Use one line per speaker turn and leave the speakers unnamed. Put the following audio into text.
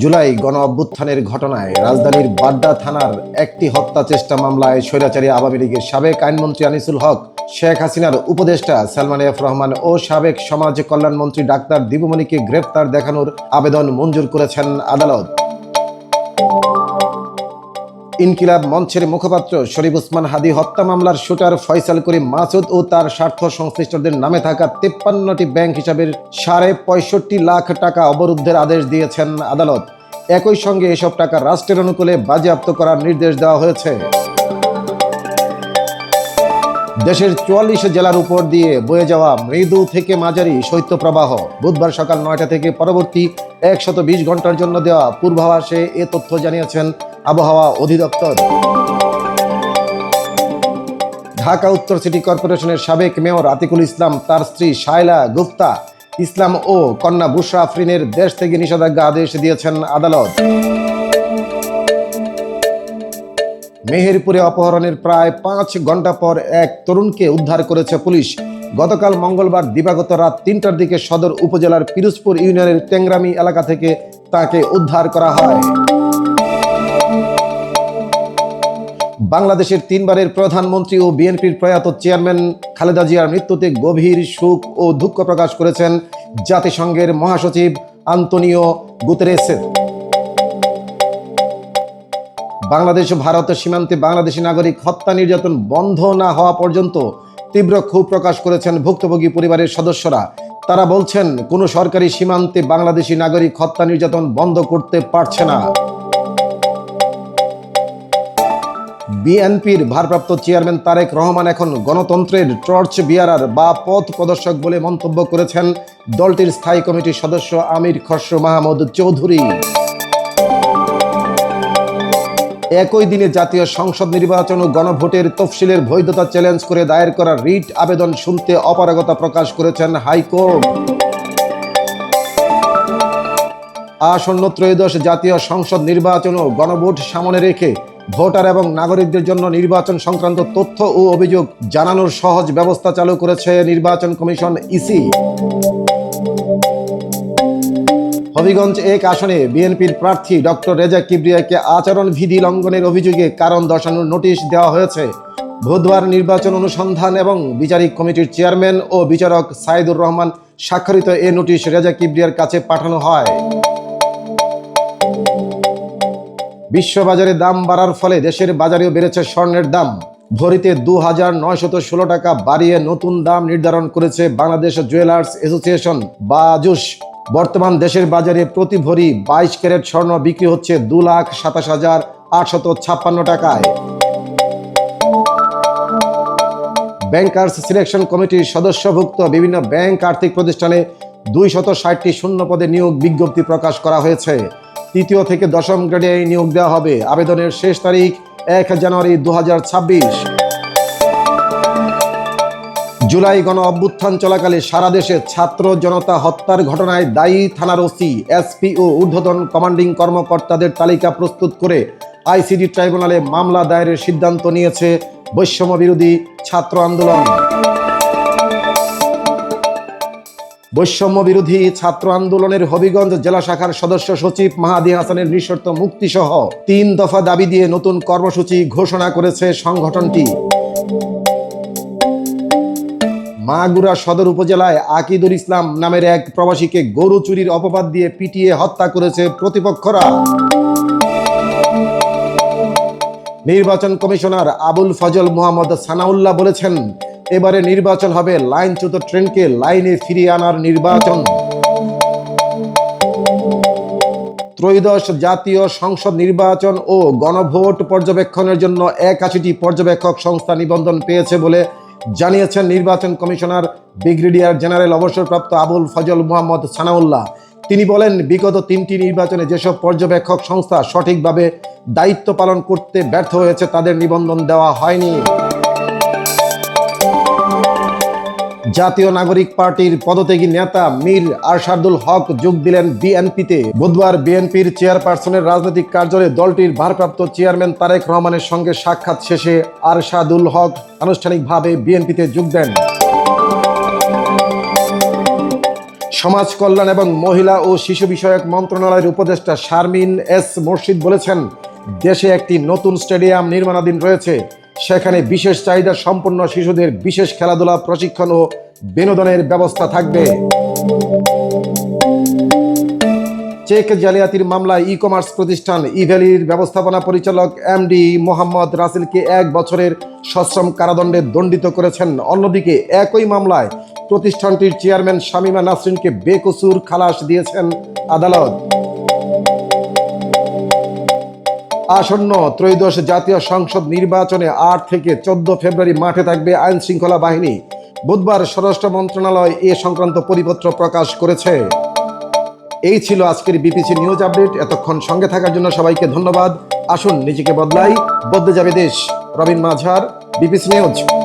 জুলাই গণ অভ্যুত্থানের ঘটনায় রাজধানীর বাড্ডা থানার একটি হত্যা চেষ্টা মামলায় স্বৈরাচারী আওয়ামী লীগের সাবেক আইনমন্ত্রী আনিসুল হক, শেখ হাসিনার উপদেষ্টা সালমান এফ রহমান ও সাবেক সমাজ কল্যাণ মন্ত্রী ডাক্তার দীপুমণিকে গ্রেপ্তার দেখানোর আবেদন মঞ্জুর করেছেন আদালত। ইনকিলাব মঞ্চের মুখপাত্র শরীফ উসমান হাদি হত্যা মামলার শুটার ফয়সাল করিম মাসুদ ও তার স্বার্থ সংশ্লিষ্টদের নামে থাকা তিপ্পান্নটি ব্যাংক হিসাবের সাড়ে পঁয়ষট্টি লাখ টাকা অবরুদ্ধের আদেশ দিয়েছেন আদালত। একই সঙ্গে এসব টাকা রাষ্ট্রের অনুকূলে বাজেয়াপ্ত করার নির্দেশ দেওয়া হয়েছে। দেশের চুয়াল্লিশ জেলার উপর দিয়ে বয়ে যাওয়া মৃদু থেকে মাঝারি শৈত্য প্রবাহ বুধবার সকাল নয়টা থেকে পরবর্তী একশত ঘণ্টার জন্য দেওয়া পূর্বাভাসে এ তথ্য জানিয়েছেন আবহাওয়া অধিদপ্তর। ঢাকা উত্তর সিটি কর্পোরেশনের সাবেক মেয়র আতিকুল ইসলাম, তার স্ত্রী শায়লা গুপ্তা, ইসলাম ও কন্যা বুশরা আফরিনের দেশ থেকে নিষেধাজ্ঞা আদেশ দিয়েছেন আদালত। মেহেরপুরে অপহরণের প্রায় পাঁচ ঘণ্টা পর এক তরুণকে উদ্ধার করেছে পুলিশ। গতকাল মঙ্গলবার দিবাগত রাত তিনটার দিকে সদর উপজেলার পিরোজপুর ইউনিয়নের টেংরামি এলাকা থেকে তাকে উদ্ধার করা হয়। বাংলাদেশের তিনবারের প্রধানমন্ত্রী ও বিএনপির প্রয়াত চেয়ারম্যান খালেদা জিয়ার মৃত্যুতে গভীর শোক ও দুঃখ প্রকাশ করেছেন জাতিসংঘের মহাসচিব আন্তনিও গুতেরেসের বাংলাদেশ ও ভারত সীমান্তে বাংলাদেশি নাগরিক হত্যা নির্যাতন বন্ধ না হওয়া পর্যন্ত তীব্র ক্ষোভ প্রকাশ করেছেন ভুক্তভোগী পরিবারের সদস্যরা। তারা বলছেন, কোনো সরকারি সীমান্তে বাংলাদেশি নাগরিক হত্যা নির্যাতন বন্ধ করতে পারছে না। বিএনপির ভারপ্রাপ্ত চেয়ারম্যান তারেক রহমান এখন গণতন্ত্রের টর্চ বিয়ারার বা পথ প্রদর্শক বলে মন্তব্য করেছেন দলটির স্থায়ী কমিটির সদস্য আমির খসরু মাহমুদ চৌধুরী। একই দিনে জাতীয় সংসদ নির্বাচন ও গণভোটের তফসিলের বৈধতা চ্যালেঞ্জ করে দায়ের করা রিট আবেদন শুনতে অপারগতা প্রকাশ করেছেন হাইকোর্ট। আসন্ন ত্রয়োদশ জাতীয় সংসদ নির্বাচন ও গণভোট সামনে রেখে ভোটার এবং নাগরিকদের জন্য নির্বাচন সংক্রান্ত তথ্য ও অভিযোগ জানানোর সহজ ব্যবস্থা চালু করেছে নির্বাচন কমিশন ইসি। হবিগঞ্জ এক আসনে বিএনপির প্রার্থী ডক্টর রেজা কিবরিয়াকে আচরণ বিধি লঙ্ঘনের অভিযোগে কারণ দর্শানোর নোটিশ দেওয়া হয়েছে। বুধবার নির্বাচন অনুসন্ধান এবং বিচারিক কমিটির চেয়ারম্যান ও বিচারক সাইদুর রহমান স্বাক্ষরিত এ নোটিশ রেজা কিবরিয়ার কাছে পাঠানো হয়। বিশ্ববাজারে দাম বাড়ার ফলে দেশের বাজারেও বেড়েছে স্বর্ণের দাম। ভরিতে দু হাজার নয়শত ষোলো টাকা বাড়িয়ে নতুন দাম নির্ধারণ করেছে বাংলাদেশ জুয়েলার্স অ্যাসোসিয়েশন বাজুস বর্তমান দেশের বাজারে প্রতি ভরি বাইশ ক্যারেট স্বর্ণ বিক্রি হচ্ছে দু লাখ সাতাশ হাজার আটশত ছাপ্পান্ন টাকায়। ব্যাংকার্স সিলেকশন কমিটির সদস্যভুক্ত বিভিন্ন ব্যাংক আর্থিক প্রতিষ্ঠানে দুই শত ষাটটি শূন্য পদে নিয়োগ বিজ্ঞপ্তি প্রকাশ করা হয়েছে। তৃতীয় থেকে দশম গ্রেডে নিয়োগ দেওয়া হবে। আবেদনের শেষ তারিখ এক জানুয়ারি দু হাজার ছাব্বিশ। জুলাই গণ অভ্যুত্থান চলাকালে সারা দেশে ছাত্র জনতা হত্যার ঘটনায় দায়ী থানার ওসি, এসপি ও ঊর্ধ্বতন কমান্ডিং কর্মকর্তাদের তালিকা প্রস্তুত করে আইসিডি ট্রাইব্যুনালে মামলা দায়েরের সিদ্ধান্ত নিয়েছে বৈষম্য বিরোধী ছাত্র আন্দোলন। বৈষম্য বিরোধী ছাত্র আন্দোলনের হবিগঞ্জ জেলা শাখার সদস্য সচিব মাহাদি হাসানের নিঃশর্ত মুক্তি সহ তিন দফা দাবি দিয়ে নতুন কর্মসূচি ঘোষণা করেছে সংগঠনটি। মাগুরা সদর উপজেলায় আকিদুল ইসলাম নামের এক প্রবাসীকে গরু চুরির অপবাদ দিয়ে পিটিয়ে হত্যা করেছে প্রতিপক্ষরা। নির্বাচন কমিশনার আবুল ফজল মোহাম্মদ সানাউল্লাহ বলেছেন এবারে নির্বাচন হবে। লাইনচ্যুত ট্রেনকে লাইনে ফিরিয়ে আনার নির্বাচন। ত্রয়োদশ জাতীয় সংসদ নির্বাচন ও গণভোট পর্যবেক্ষণের জন্য একাশিটি পর্যবেক্ষক সংস্থা নিবন্ধন পেয়েছে বলে জানিয়েছেন নির্বাচন কমিশনার ব্রিগেডিয়ার জেনারেল অবসরপ্রাপ্ত আবুল ফজল মোহাম্মদ সানাউল্লাহ। তিনি বলেন, বিগত তিনটি নির্বাচনে যেসব পর্যবেক্ষক সংস্থা সঠিকভাবে দায়িত্ব পালন করতে ব্যর্থ হয়েছে তাদের নিবন্ধন দেওয়া হয়নি। জাতীয় নাগরিক পার্টির পদত্যাগী নেতা মীর আরশাদুল হক যোগ দিলেন বিএনপিতে। বুধবার বিএনপির চেয়ারপারসনের রাজনৈতিক কার্যালয়ে দলটির ভারপ্রাপ্ত চেয়ারম্যান তারেক রহমানের সঙ্গে সাক্ষাৎ শেষে আরশাদুল হক আনুষ্ঠানিকভাবে বিএনপিতে যোগ দেন। সমাজ কল্যাণ এবং মহিলা ও শিশু বিষয়ক মন্ত্রণালয়ের উপদেষ্টা শারমিন এস মুর্শিদ বলেছেন, দেশে একটি নতুন স্টেডিয়াম নির্মাণাধীন রয়েছে। সেখানে বিশেষ চাহিদা সম্পন্ন শিশুদের বিশেষ খেলাধুলা, প্রশিক্ষণ ও বিনোদনের ব্যবস্থা থাকবে। চেক জালিয়াতির মামলায় ই কমার্স প্রতিষ্ঠান ইভ্যালির ব্যবস্থাপনা পরিচালক এমডি মোহাম্মদ রাসেলকে এক বছরের সশ্রম কারাদণ্ডে দণ্ডিত করেছেন। অন্যদিকে একই মামলায় প্রতিষ্ঠানটির চেয়ারম্যান শামিমা নাসরিনকে বেকসুর খালাস দিয়েছেন আদালত। আসন্ন ত্রয়োদশ জাতীয় সংসদ নির্বাচনে আট থেকে চোদ্দ ফেব্রুয়ারি মাঠে থাকবে আইন শৃঙ্খলা বাহিনী। বুধবার স্বরাষ্ট্র মন্ত্রণালয় এ সংক্রান্ত পরিপত্র প্রকাশ করেছে। এই ছিল আজকের বিপিসি নিউজ আপডেট। এতক্ষণ সঙ্গে থাকার জন্য সবাইকে ধন্যবাদ। আসুন নিজেকে বদলাই। বদলে যাবে দেশ। রবীন মাঝার, বিপিসি নিউজ।